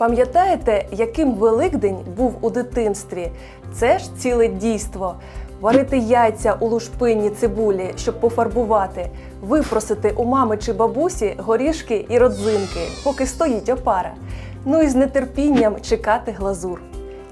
Пам'ятаєте, яким Великдень був у дитинстві? Це ж ціле дійство. Варити яйця у лушпинні цибулі, щоб пофарбувати, випросити у мами чи бабусі горішки і родзинки, поки стоїть опара. Ну і з нетерпінням чекати глазур.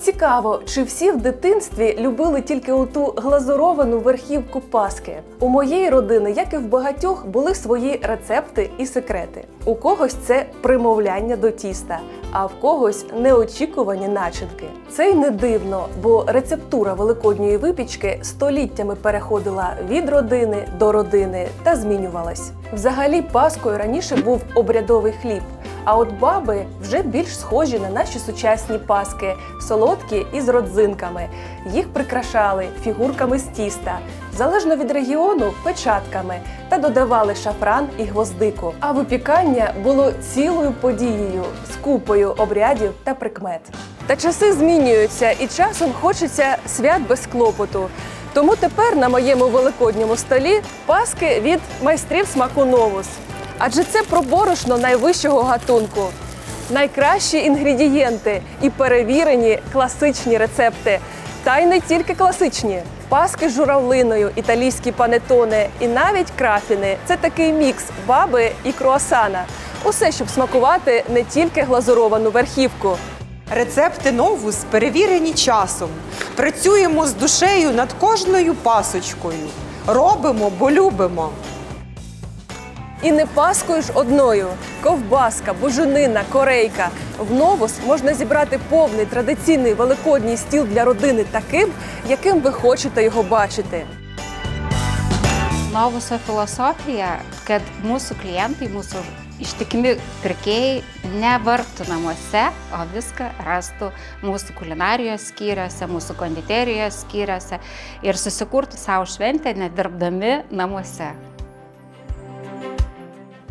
Цікаво, чи всі в дитинстві любили тільки оту глазуровану верхівку паски. У моєї родини, як і в багатьох, були свої рецепти і секрети. У когось це примовляння до тіста, а в когось неочікувані начинки. Це й не дивно, бо рецептура великодньої випічки століттями переходила від родини до родини та змінювалась. Взагалі, паскою раніше був обрядовий хліб. А от баби вже більш схожі на наші сучасні паски, солодкі і з родзинками. Їх прикрашали фігурками з тіста, залежно від регіону печатками та додавали шафран і гвоздику. А випікання було цілою подією з купою обрядів та прикмет. Та часи змінюються, і часом хочеться свят без клопоту. Тому тепер на моєму великодньому столі паски від майстрів смаку новус. Адже це про борошно найвищого гатунку. Найкращі інгредієнти і перевірені класичні рецепти. Та й не тільки класичні. Паски з журавлиною, італійські панетони і навіть крафіни це такий мікс баби і круасана. Усе, щоб смакувати не тільки глазуровану верхівку. Рецепти новус перевірені часом. Працюємо з душею над кожною пасочкою. Робимо, бо любимо. І не паскою одною: ковбаска, буженина, корейка. В новус можна зібрати повний традиційний великодній стіл для родини таким, яким ви хочете його бачити. Novuso filosofija, kad mūsų klientai, mūsų ištikimi pirkėjai nevargtų namuose, o viską rastų mūsų kulinarijos skyriuose, mūsų konditerijos skyriuose ir susikurtų savo šventę nedirbdami namuose.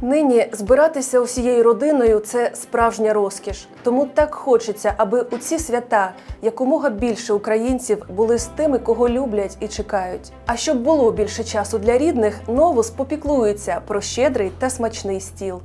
Нині збиратися усією родиною це справжня розкіш. Тому так хочеться, аби у ці свята якомога більше українців були з тими, кого люблять і чекають. А щоб було більше часу для рідних, новус попіклується про щедрий та смачний стіл.